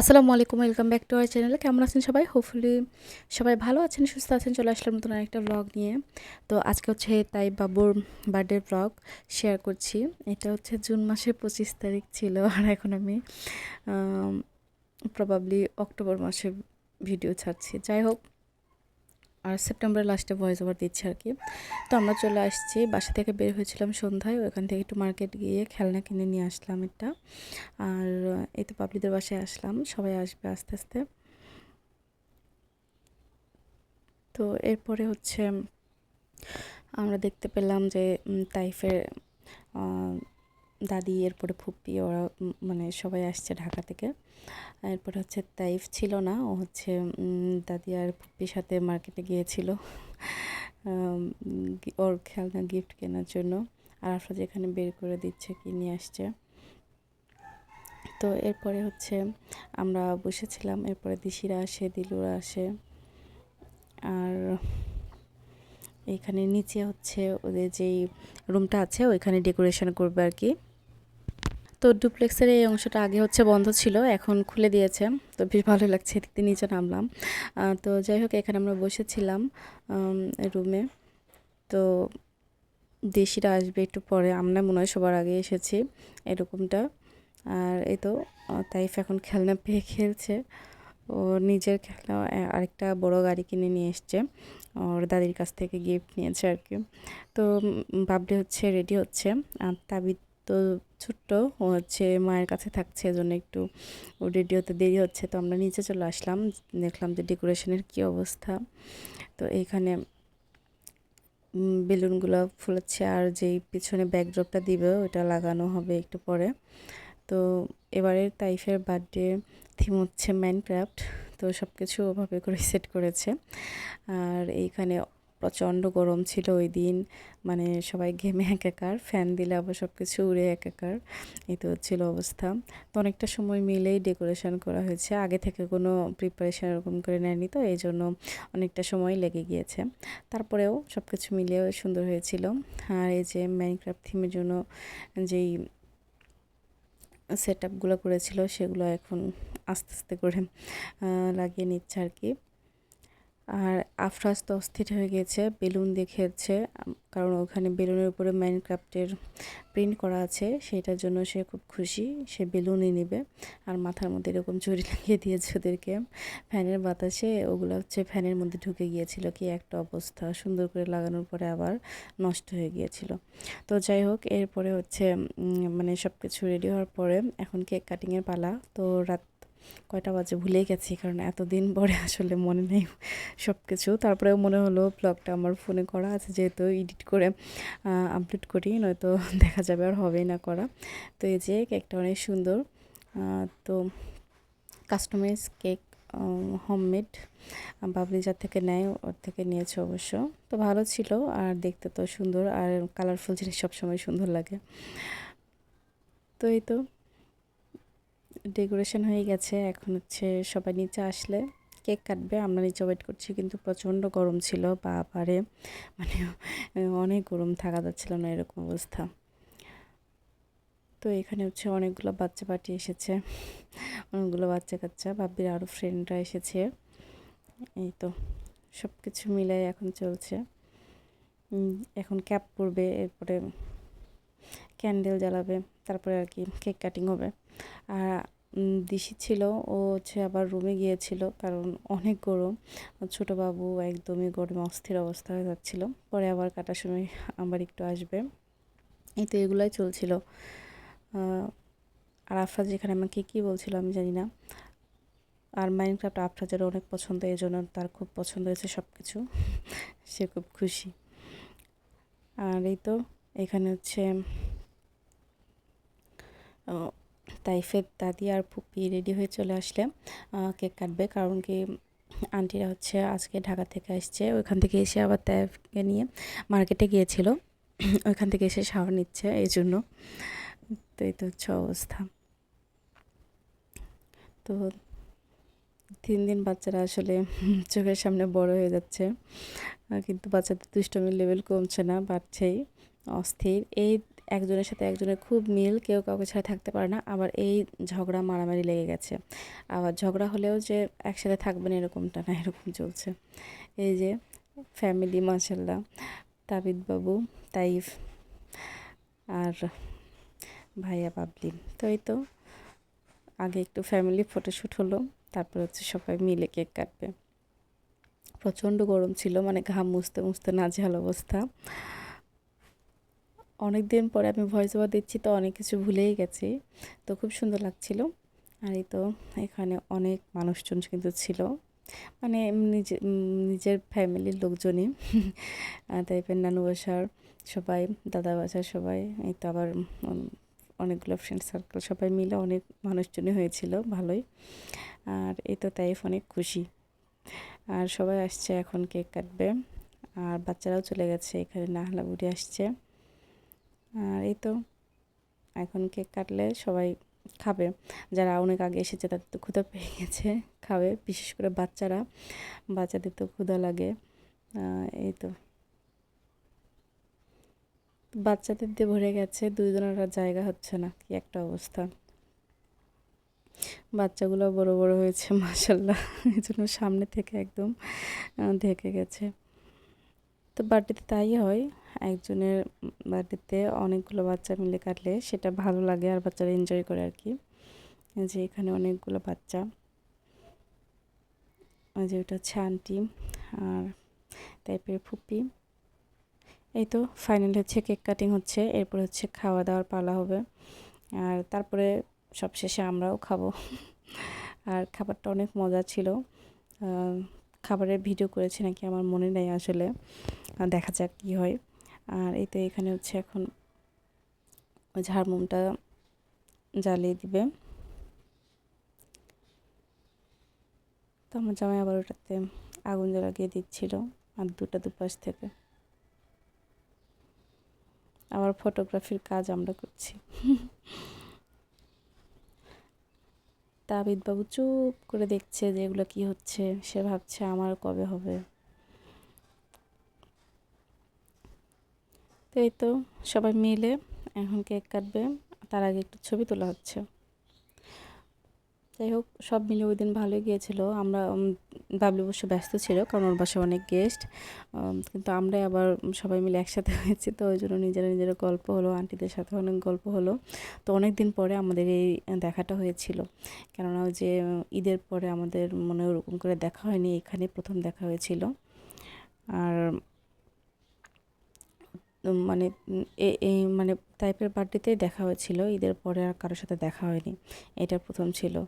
আসসালামু আলাইকুম, welcome back to our চ্যানেলে। কেমন আছেন সবাই? হোপফুলি সবাই ভালো আছেন, সুস্থ আছেন। চলে আসলাম নতুন একটা ব্লগ নিয়ে। তো আজকে হচ্ছে তাই বাবুর বার্থডে ব্লগ শেয়ার করছি। এটা হচ্ছে জুন মাসের পঁচিশ তারিখ ছিল, আর এখন আমি প্রবাবলি অক্টোবর মাসে ভিডিও ছাড়ছি। যাই হোক আর সেপ্টেম্বরের লাস্টে ভয়েস ওভার দিচ্ছে আর কি। তো আমরা চলে আসছি, বাসা থেকে বের হয়েছিলাম সন্ধ্যায়, ওখান থেকে একটু মার্কেট গিয়ে খেলনা কিনে নিয়ে আসলাম এটা আর, এই তো পাবলিদের বাসায় আসলাম, সবাই আসবে আস্তে আস্তে। তো এরপরে হচ্ছে, আমরা দেখতে পেলাম যে তাইফের দাদি, এরপরে ফুপ্পি, ওরা মানে সবাই আসছে ঢাকা থেকে। এরপরে হচ্ছে তাইফ ছিল না, ও হচ্ছে দাদি আর ফুপ্পির সাথে মার্কেটে গিয়েছিল। ওর খেলনা গিফট কেনার জন্য। আর আফরাজ এখানে বের করে দিচ্ছে, কি নিয়ে আসছে। তো এরপরে হচ্ছে আমরা বসেছিলাম, এরপরে দিশিরা আসে, দিলুরা আসে। আর এখানে নিচে হচ্ছে ওদের যেই রুমটা আছে, ওইখানে ডেকোরেশন করবে আর কি। তো ডুপ্লেক্সের এই অংশটা আগে হচ্ছে বন্ধ ছিল, এখন খুলে দিয়েছে। তো বেশ ভালো লাগছে, এদিক নিচে নামলাম। তো যাই হোক, এখানে আমরা বসেছিলাম রুমে। তো দেশিরা আসবে একটু পরে, আমরা মনে হয় সবার আগে এসেছি এরকমটা। আর এই তো তাইফ এখন খেলনা পেয়ে খেলছে। ও নিজের খেলনা আরেকটা বড় গাড়ি কিনে নিয়ে এসছে। ওর দাদির কাছ থেকে গিফট নিয়েছে আর কি। তো বাবডে হচ্ছে, রেডি হচ্ছে। আর তাবিদ তো ছোট্ট, ও হচ্ছে মায়ের কাছে থাকছে, এজন্য একটু রেডি হতে দেরি হচ্ছে, তো আমরা নিচে চলে আসলাম, দেখলাম যে ডেকোরেশনের কি অবস্থা। তো এইখানে বেলুনগুলো ফুলাচ্ছে, আর যেই পিছনে ব্যাকড্রপটা দিবে, ওটা লাগানো হবে একটু পরে। তো এবারের তাইফের বার্থডে থিম হচ্ছে ম্যানক্রাফট তো সব কিছু ওভাবে করে সেট করেছে। আর এইখানে প্রচণ্ড গরম ছিল ওই দিন। মানে সবাই ঘেমে একাকার ফ্যান দিলে আবার সব কিছু উড়ে একাকার। এই তো ছিল অবস্থা। তো অনেকটা সময় মিলেই ডেকোরেশন করা হয়েছে। আগে থেকে কোনো প্রিপারেশন এরকম করে নেয়নি তো, এই জন্য অনেকটা সময় লেগে গিয়েছে। তারপরেও সব কিছু মিলেও সুন্দর হয়েছিল। আর এই যে মাইনক্রাফট থিমের জন্য যেই সেট আপগুলো করেছিল, সেগুলো এখন আস্তে আস্তে করে লাগিয়ে নিচ্ছে আর কি। আর আফরাজ তো অস্থির হয়ে গেছে, বেলুন দেখেছে কারণ ওখানে বেলুনের উপরে মাইনক্রাফটের প্রিন্ট করা আছে, সেটার জন্য সে খুব খুশি, সে বেলুনই নেবে। আর মাথার মধ্যে এরকম চুরি লাগিয়ে দিয়েছে ওদেরকে। ফ্যানের বাতাসে, ওগুলো হচ্ছে ফ্যানের মধ্যে ঢুকে গিয়েছিল, কি একটা অবস্থা। সুন্দর করে লাগানোর পরে আবার নষ্ট হয়ে গিয়েছিল। তো যাই হোক, এরপরে হচ্ছে মানে সব কিছু রেডি হওয়ার পরে এখন কেক কাটিংয়ের পালা। তো রাত কয়টা বাজে ভুলেই গেছি, কারণ এতদিন পরে আসলে মনে নেই সব কিছু তারপরেও মনে হলো ব্লগটা আমার ফোনে করা আছে, যেহেতু এডিট করে আপলোড করি, নয়তো দেখা যাবে আর হবেই না করা। তো এই যে কেকটা অনেক সুন্দর। তো কাস্টমাইজ কেক হোমমেড বাবলি যার থেকে নেয়, ওর থেকে নিয়েছে অবশ্য। তো ভালো ছিল, আর দেখতে তো সুন্দর, আর কালারফুল জিনিস সবসময় সুন্দর লাগে। তো এই তো। ডেকোরেশন হয়ে গেছে। এখন হচ্ছে সবাই নিচে আসলে কেক কাটবে। আমরা নিচে ওয়েট করছি কিন্তু প্রচণ্ড গরম ছিল বা পারে মানে অনেক গরম থাকা যাচ্ছিল না এরকম অবস্থা। তো এখানে হচ্ছে অনেকগুলো বাচ্চা পার্টি এসেছে, অনেকগুলো বাচ্চা কাচ্চা বাবির আরও ফ্রেন্ডরা এসেছে। এই তো সব কিছু মিলাই এখন চলছে। এখন ক্যাপ পরবে, এরপরে ক্যান্ডেল জ্বালাবে, তারপরে আর কি কেক কাটিং হবে। আর দিশি ছিল। ও হচ্ছে আবার রুমে গিয়েছিল, কারণ অনেক গরম। ছোটো বাবু একদমই গরমে অস্থির অবস্থা হয়ে যাচ্ছিল। পরে আবার কাটার সময় আবার একটু আসবে। এই তো এগুলাই চলছিল। আর আফরাজ যেখানে আমাকে কী বলছিল আমি জানি না। আর মাইনক্রাফ্ট আফরাজের অনেক পছন্দ, এই জন্য তার খুব পছন্দ হয়েছে সব কিছু সে খুব খুশি। আর এই তো এখানে হচ্ছে তাইফের দাদি আর ফুপি রেডি হয়ে চলে আসলে কেক কাটবে কারণ কি আন্টিরা হচ্ছে আজকে ঢাকা থেকে আসছে। ওইখান থেকে এসে আবার তাইফকে নিয়ে মার্কেটে গিয়েছিল। ওইখান থেকে এসে শাওয়ার নিচ্ছে এই জন্য তো এই তো হচ্ছে অবস্থা। তো তিন দিন বাচ্চারা আসলে চোখের সামনে বড় হয়ে যাচ্ছে। কিন্তু বাচ্চাদের দুষ্টমির লেভেল কমছে না, বাড়ছেই, অস্থির। এই একজনের সাথে একজনের খুব মিল, কেউ কাউকে ছাড়া থাকতে পারে না। আবার এই ঝগড়া, মারামারি লেগে গেছে। আবার ঝগড়া হলেও যে একসাথে থাকবেন এরকমটা না, এরকম চলছে। এই যে ফ্যামিলি মাসাল্লাহ তাবিদ বাবু, তাইফ আর ভাইয়া পাবলি তো এই তো, আগে একটু ফ্যামিলি ফটোশ্যুট হলো, তারপর হচ্ছে সবাই মিলে কেক কাটবে। প্রচণ্ড গরম ছিল মানে ঘাম মুছতে মুছতে নাজেহাল অবস্থা। অনেক দিন পরে আমি ভয়েস ওভার দিচ্ছি তো অনেক কিছু ভুলেই গেছি। তো খুব সুন্দর লাগছিল। আর এই তো এখানে অনেক মানুষজন কিন্তু ছিল। মানে নিজে নিজের ফ্যামিলির লোকজনই। টাইপের নানু বাসার সবাই, দাদা বাসার সবাই, এই তো আবার অনেকগুলো ফ্রেন্ড সার্কেল সবাই মিলে অনেক মানুষজনই হয়েছিল, ভালোই। আর এই তো তাইফ অনেক খুশি। আর সবাই আসছে এখন কেক কাটবে। আর বাচ্চারাও চলে গেছে, এখানে নাহলা বুড়ি আসছে। আর এই তো, এখন কেক কাটলে সবাই খাবে। যারা অনেক আগে এসেছে তাদের তো ক্ষুধা পেয়ে গেছে, খাবে, বিশেষ করে বাচ্চারা। বাচ্চাদের তো ক্ষুধা লাগে। এই তো। বাচ্চাদের দিয়ে ভরে গেছে, দুজনের জায়গা হচ্ছে না, কি একটা অবস্থা। বাচ্চাগুলো বড় বড় হয়েছে মাসাল্লাহ এই জন্য সামনে থেকে একদম ঢেকে গেছে। তো বার্থডেতে তাই হয়। একজনের বার্থডেতে অনেকগুলো বাচ্চা মিলে কাটলে সেটা ভালো লাগে আর বাচ্চারা এনজয় করে আর কি। যে এখানে অনেকগুলো বাচ্চা। যে ওটা হচ্ছে আন্টি আর টাইপের ফুপি। এই তো ফাইনাল হচ্ছে কেক কাটিং হচ্ছে, এরপর হচ্ছে খাওয়া দাওয়ার পালা হবে। আর তারপরে সবশেষে আমরাও খাব। আর খাবারটা অনেক মজা ছিল। খাবারের ভিডিও করেছি নাকি আমার মনে নেই আসলে। দেখা যাক কী হয়। আর এই তো এখানে হচ্ছে এখন ওই ঝাড়মুমটা জ্বালিয়ে দিবে। তো আমার জামাই আবার ওটাতে আগুন জ্বালিয়ে দিচ্ছিল আর দুটা দুপাশ থেকে। আবার ফটোগ্রাফির কাজ আমরা করছি। তাবিদ বাবু চুপ করে দেখছে যে এগুলো কী হচ্ছে, সে ভাবছে আমার কবে হবে। এই তো সবাই মিলে এখন কেক কাটবে, তার আগে একটু ছবি তোলা হচ্ছে। যাই হোক, সব মিলে ওই দিন ভালোই গিয়েছিল। আমরা বাবলু অবশ্য ব্যস্ত ছিল, কারণ ওর বাসায় অনেক গেস্ট কিন্তু আমরা আবার সবাই মিলে একসাথে হয়েছি, তো ওই জন্য নিজেরা নিজেরা গল্প হলো আন্টিদের সাথে অনেক গল্প হলো। তো অনেক দিন পরে আমাদের এই দেখাটা হয়েছিল। কেননা ওই যে, ঈদের পরে আমাদের মনে ওরকম করে দেখা হয়নি এখানে প্রথম দেখা হয়েছিল। আর মানে এই মানে টাইপের বার্থডেতেই দেখা হয়েছিল। ঈদের পরে আর কারোর সাথে দেখা হয়নি। এটা প্রথম ছিল।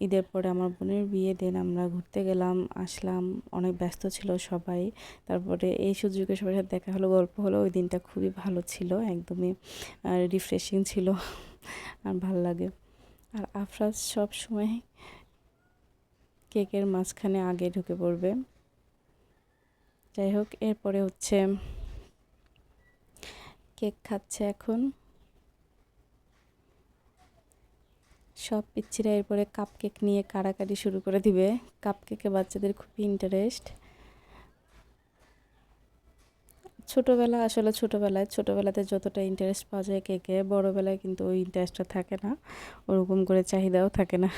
ঈদের পরে আমার বোনের বিয়ে দেন আমরা ঘুরতে গেলাম, আসলাম, অনেক ব্যস্ত ছিল সবাই। তারপরে এই সুযোগে সবার সাথে দেখা হলো, গল্প হলো। ওই দিনটা খুবই ভালো ছিল, একদমই রিফ্রেশিং ছিল। আর ভালো লাগে। আর আফরাজ সব সময় কেকের মাঝখানে আগে ঢুকে পড়বে। যাই হোক, এরপরে হচ্ছে কেক খাচ্ছে এখন। সব পিচ্ছিরা এরপরে কাপ কেক নিয়ে কাড়াকাড়ি শুরু করে দিবে। কাপ কেকে বাচ্চাদের খুবই ইন্টারেস্ট ছোটোবেলা, আসলে ছোটোবেলায়, ছোটোবেলাতে যতটা ইন্টারেস্ট পাওয়া যায় কেকে বড়োবেলায় কিন্তু ওই ইন্টারেস্টটা থাকে না। ওরকম করে চাহিদাও থাকে না।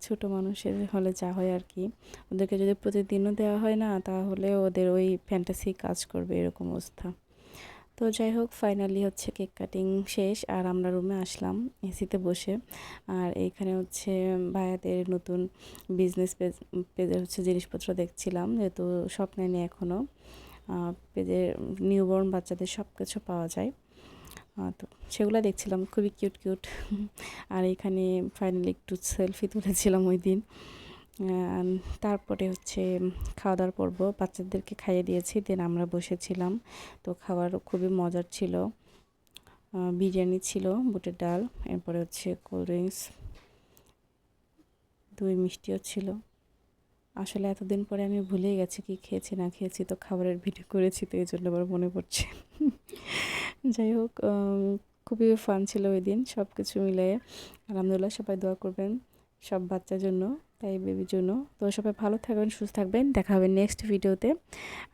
ছোটো মানুষের হলে যা হয় আর কি। ওদেরকে যদি প্রতিদিনও দেওয়া হয় না, তাহলে ওদের ওই ফ্যান্টাসি কাজ করবে, এরকম অবস্থা। তো যাই হোক ফাইনালি হচ্ছে কেক কাটিং শেষ, আর আমরা রুমে আসলাম এসিতে বসে। আর এইখানে হচ্ছে ভাইয়াদের নতুন বিজনেস পেজ পেজের হচ্ছে জিনিসপত্র দেখছিলাম, যেহেতু সব নেয়নি এখনও পেজের নিউবর্ন বাচ্চাদের সব কিছু পাওয়া যায়। তো সেগুলো দেখছিলাম, খুবই কিউট কিউট আর এখানে ফাইনালি একটু সেলফি তুলেছিলাম ওই দিন। তারপরে হচ্ছে খাওয়া দাওয়ার পর্ব। বাচ্চাদেরকে খাইয়ে দিয়েছি, দেন আমরা বসেছিলাম। তো খাওয়ারও খুবই মজার ছিল। বিরিয়ানি ছিল, বুটের ডাল, এরপরে হচ্ছে কোল্ড ড্রিঙ্কস, দই মিষ্টিও ছিল। আসলে এতদিন পরে আমি ভুলে গেছি কি খেয়েছি, না খেয়েছি, তো খাবারের ভিডিও করেছি, তো এই জন্য আবার মনে পড়ছে। যাই হোক খুবই ফান ছিল ওই দিন সব কিছু মিলিয়ে। আলহামদুলিল্লাহ, সবাই দোয়া করবেন, সব বাচ্চার জন্য। তাই বেবির জন্য। তো সবাই ভালো থাকবেন, সুস্থ থাকবেন। দেখা হবে নেক্সট ভিডিওতে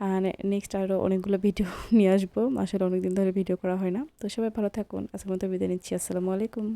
আর নেক্সট আরও অনেকগুলো ভিডিও নিয়ে আসব। আসলে অনেকদিন ধরে ভিডিও করা হয় না। তো সবাই ভালো থাকুন। আজকের মতো বিদায় নিচ্ছি। আসসালামু আলাইকুম।